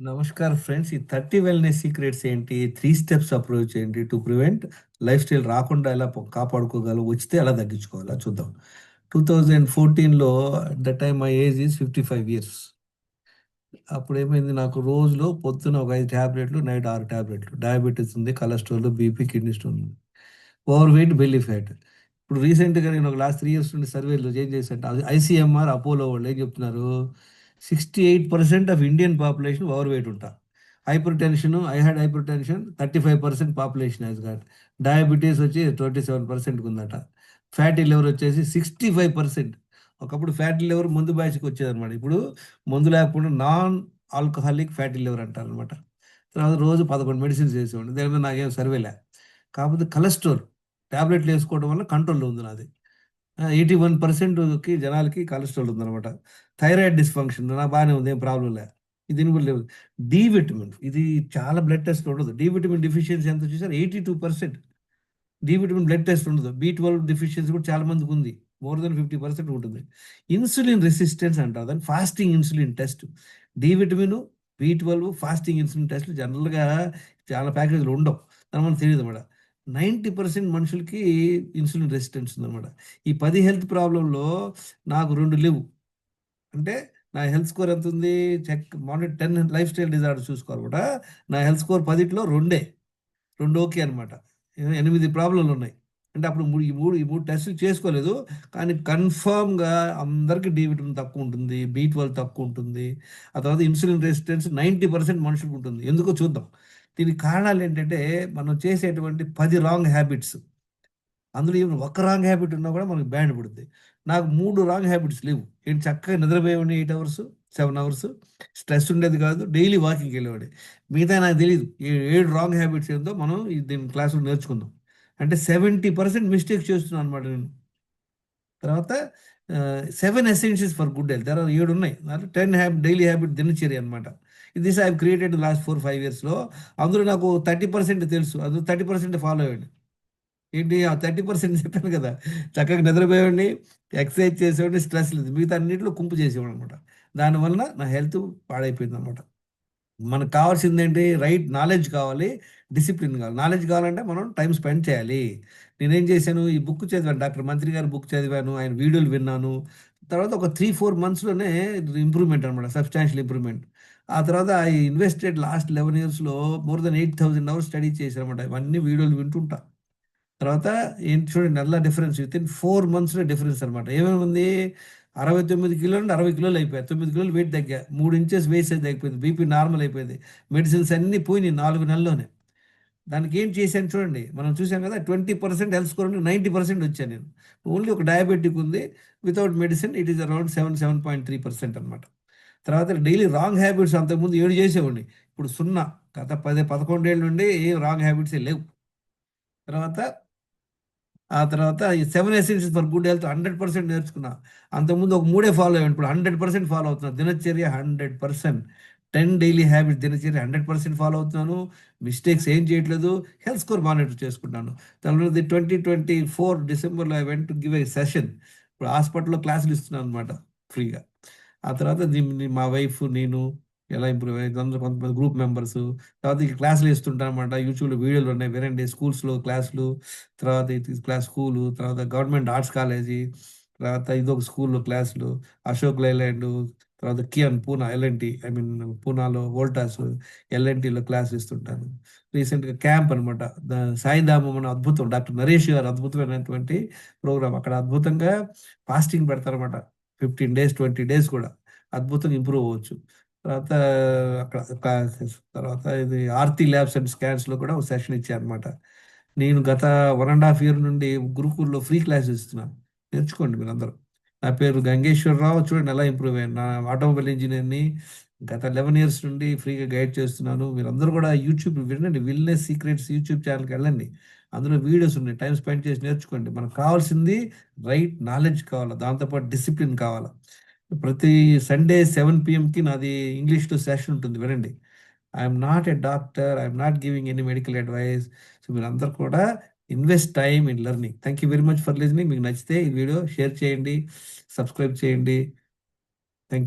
నమస్కారం ఫ్రెండ్స్. ఈ thirty wellness secrets ఏంటి? త్రీ స్టెప్స్ అప్రోచ్ ఏంటి టు ప్రివెంట్ లైఫ్ స్టైల్ రాకుండా ఎలా కాపాడుకోగలం వచ్చితే ఎలా తగ్గించుకోవాలా? చూద్దాం. టూ థౌజండ్ ఫోర్టీన్లో the time my age is fifty five years. అప్పుడు ఏమైంది నాకు రోజులో పొద్దున ఒక ఐదు ట్యాబ్లెట్లు నైట్ ఆరు ట్యాబ్లెట్లు డయాబెటీస్ ఉంది కొలెస్ట్రాల్ బీపీ కిడ్నీ స్టోన్ ఉంది. Overweight belly fat. ఇప్పుడు రీసెంట్గా నేను ఒక లాస్ట్ త్రీ ఇయర్స్ నుండి సర్వేలో ఏం చేశాను. ఐసీఎంఆర్ అపోలో వాళ్ళు ఏం చెప్తున్నారు? Sixty eight percent of Indian population overweight ఉంటా. Hypertension I had hypertension thirty five percent population has got diabetes వచ్చి ట్వంటీ సెవెన్ పర్సెంట్కి ఉందట ఫ్యాటీ లివర్ వచ్చేసి సిక్స్టీ ఫైవ్ పర్సెంట్ ఒకప్పుడు ఫ్యాటీ లివర్ ముందు బ్యాచ్కి వచ్చేదన్నమాట. ఇప్పుడు మందు లేకుండా నాన్ ఆల్కహాలిక్ ఫ్యాటీ లివర్ అంటారు అనమాట తర్వాత రోజు పదకొండు మెడిసిన్స్ వేసేవాడిని. దాని మీద నాకేం సర్వేలే కాకపోతే కొలెస్ట్రాల్ ట్యాబ్లెట్లు వేసుకోవడం వల్ల కంట్రోల్లో ఉంది నాది. ఎయిటీ వన్ పర్సెంట్కి జనాలకి కొలెస్ట్రాల్ ఉందన్నమాట. థైరాయిడ్ డిస్ఫంక్షన్ నా బాగానే ఉంది ఏం ప్రాబ్లం లే. ఇది దీని కూడా లేదు డి విటమిన్ ఇది చాలా బ్లడ్ టెస్ట్ ఉండదు. డి విటమిన్ డిఫిషియన్సీ ఎంత చూసారు? Eighty two percent D vitamin blood test ఉండదు. బి ట్వెల్వ్ డిఫిషియన్సీ కూడా చాలా మందికి ఉంది. మోర్ దెన్ ఫిఫ్టీ పర్సెంట్ ఉంటుంది. ఇన్సులిన్ రెసిస్టెన్స్ అంటారు. దాన్ని fasting insulin test D vitamin B twelve fasting insulin test జనరల్గా చాలా ప్యాకేజీలు ఉండవు. దాని మనకు తెలియదు మేడం. నైంటీ పర్సెంట్ మనుషులకి ఇన్సులిన్ రెసిస్టెన్స్ ఉందన్నమాట. ఈ పది హెల్త్ ప్రాబ్లంలో నాకు రెండు లేవు. అంటే నా హెల్త్ స్కోర్ ఎంత ఉంది? Check morning ten lifestyle disorder చూసుకోవాలి కూడా. నా హెల్త్ స్కోర్ పదిట్లో రెండే. రెండు ఓకే అనమాట ఎనిమిది ప్రాబ్లంలు ఉన్నాయి. అంటే అప్పుడు మూడు ఈ మూడు ఈ మూడు టెస్టులు చేసుకోలేదు. కానీ కన్ఫర్మ్గా అందరికీ డి విటమిన్ తక్కువ ఉంటుంది బీ ట్వెల్వ్ తక్కువ ఉంటుంది. ఆ తర్వాత ఇన్సులిన్ రెసిస్టెన్స్ నైంటీ పర్సెంట్ మనుషులకు ఉంటుంది. ఎందుకో చూద్దాం. దీనికి కారణాలు ఏంటంటే మనం చేసేటువంటి పది రాంగ్ హ్యాబిట్స్ అందులో ఈవెన్ ఒక రాంగ్ హ్యాబిట్ ఉన్నా కూడా మనకి బ్యాండ్ పడుతుంది నాకు మూడు రాంగ్ హ్యాబిట్స్ లేవు. ఏంటి? చక్కగా నిద్రపోయేవాడిని eight hours seven hours stress ఉండేది కాదు. డైలీ వాకింగ్కి వెళ్ళేవాడి మిగతా నాకు తెలియదు ఏ- ఏడు రాంగ్ హ్యాబిట్స్ ఏందో మనం దీని క్లాసులో నేర్చుకుందాం. అంటే సెవెంటీ పర్సెంట్ మిస్టేక్స్ చేస్తున్నాను అనమాట నేను. తర్వాత seven essentials for good health తర్వాత ఏడు ఉన్నాయి. టెన్ హ్యాబిట్ డైలీ హ్యాబిట్ దినచర్య అనమాట this I created last four five ఇయర్స్లో అందులో నాకు థర్టీ పర్సెంట్ తెలుసు. అందులో థర్టీ పర్సెంట్ ఫాలో అయ్యండి. ఏంటి? ఆ థర్టీ పర్సెంట్ చెప్పాను కదా. చక్కగా నిద్రపోయేవాడిని ఎక్సర్సైజ్ చేసేవాడిని స్ట్రెస్ లేదు. మిగతా అన్నింటిలో కుంపు చేసేవాడు అనమాట దానివల్ల నా హెల్త్ పాడైపోయింది అనమాట మనకు కావాల్సింది ఏంటి? రైట్ నాలెడ్జ్ కావాలి డిసిప్లిన్ కావాలి. నాలెడ్జ్ కావాలంటే మనం టైం స్పెండ్ చేయాలి. నేనేం చేశాను? ఈ బుక్ చదివాను. డాక్టర్ మంత్రి గారి బుక్ చదివాను. ఆయన వీడియోలు విన్నాను. తర్వాత ఒక త్రీ ఫోర్ మంత్స్లోనే ఇంప్రూవ్మెంట్ అనమాట సబ్స్టాన్షియల్ ఇంప్రూవ్మెంట్ ఆ తర్వాత ఐ ఇన్వెస్టెడ్ లాస్ట్ లెవెన్ ఇయర్స్లో more than eight thousand hours study చేశాను అనమాట ఇవన్నీ వీడియోలు వింటుంటా. తర్వాత ఏంటి చూడండి నల్ల డిఫరెన్స్ విత్ ఇన్ ఫోర్ మంత్స్లో డిఫరెన్స్ అనమాట ఏమేమి ఉంది? అరవై తొమ్మిది కిలోలు నుండి అరవై కిలోలు అయిపోయాయి. తొమ్మిది కిలోలు వెయిట్ తగ్గా. మూడు ఇంచెస్ వెయిట్ సైజ్ తగ్గిపోయింది. బీపీ నార్మల్ అయిపోయింది. మెడిసిన్స్ అన్నీ పోయినాయి నాలుగు నెలల్లోనే. దానికి ఏం చేశాను చూడండి మనం చూసాం కదా twenty percent health score ninety percent వచ్చాను నేను. ఓన్లీ ఒక డయాబెటిక్ ఉంది. Without medicine it is around seven seven point three percent అనమాట తర్వాత డైలీ రాంగ్ హ్యాబిట్స్ అంతకుముందు ఏడు చేసేవాడిని. ఇప్పుడు సున్నా గత పది పదకొండేళ్ళ నుండి ఏం రాంగ్ హ్యాబిట్స్ లేవు. తర్వాత ఆ తర్వాత ఈ seven essentials for good health hundred percent నేర్చుకున్నా. అంతకుముందు ఒక మూడే ఫాలో అయ్యాను ఇప్పుడు హండ్రెడ్ పర్సెంట్ ఫాలో అవుతున్నా. దినచర్య hundred percent. Ten daily habits దినచర్య హండ్రెడ్ పర్సెంట్ ఫాలో అవుతున్నాను. మిస్టేక్స్ ఏం చేయట్లేదు. హెల్త్ స్కోర్ మానిటర్ చేసుకుంటాను తర్వాత ట్వంటీ ట్వంటీ ఫోర్ డిసెంబర్లో I went to give a session. ఇప్పుడు హాస్పిటల్లో క్లాసులు ఇస్తున్నాను అనమాట ఫ్రీగా. ఆ తర్వాత దీన్ని మా వైఫ్ నేను ఎలా ఇంప్రూవ్ అయ్యింది అందరూ కొంతమంది గ్రూప్ మెంబర్స్ తర్వాత ఇక క్లాసులు వేస్తుంటారనమాట యూట్యూబ్లో వీడియోలు ఉన్నాయి. వినండి. స్కూల్స్లో క్లాసులు. తర్వాత క్లాస్ స్కూలు. తర్వాత గవర్నమెంట్ ఆర్ట్స్ కాలేజీ. తర్వాత ఇదొక స్కూల్లో క్లాసులు. అశోక్ లైలాండ్. తర్వాత కియన్ Poona L N T I mean పూనాలో Voltas ఎల్ఎన్టీలో క్లాసులు ఇస్తుంటాను రీసెంట్గా క్యాంప్ అనమాట సాయిధామం అనే అద్భుతం. డాక్టర్ నరేష్ గారు అద్భుతమైనటువంటి ప్రోగ్రామ్. అక్కడ అద్భుతంగా ఫాస్టింగ్ పెడతారనమాట ఫిఫ్టీన్ డేస్ ట్వంటీ డేస్ కూడా అద్భుతంగా ఇంప్రూవ్ అవ్వచ్చు. తర్వాత అక్కడ తర్వాత ఇది ఆర్తి ల్యాబ్స్ అండ్ స్కాన్స్లో కూడా ఒక సెషన్ ఇచ్చారనమాట నేను గత వన్ అండ్ హాఫ్ ఇయర్ నుండి గురుకుల్లో ఫ్రీ క్లాసెస్ ఇస్తున్నాను. నేర్చుకోండి మీరందరూ. నా పేరు గంగేశ్వరరావు చూడండి ఎలా ఇంప్రూవ్ అయ్యాను. నా ఆటోమొబైల్ ఇంజనీర్ని గత లెవెన్ ఇయర్స్ నుండి ఫ్రీగా గైడ్ చేస్తున్నాను. మీరందరూ కూడా యూట్యూబ్ వినండి. విల్నెస్ సీక్రెట్స్ యూట్యూబ్ ఛానల్కి వెళ్ళండి. అందులో వీడియోస్ ఉన్నాయి. టైం స్పెండ్ చేసి నేర్చుకోండి. మనకు కావాల్సింది రైట్ నాలెడ్జ్ కావాలా. దాంతోపాటు డిసిప్లిన్ కావాలా. ప్రతి సండే సెవెన్ పిఎంకి నాది ఇంగ్లీష్లో సెషన్ ఉంటుంది. వినండి. I'm not a doctor. I'm not giving any medical advice. So మీరు అందరు కూడా invest time in learning. Thank you very much for listening. మీకు నచ్చితే ఈ వీడియో షేర్ చేయండి. సబ్స్క్రైబ్ చేయండి.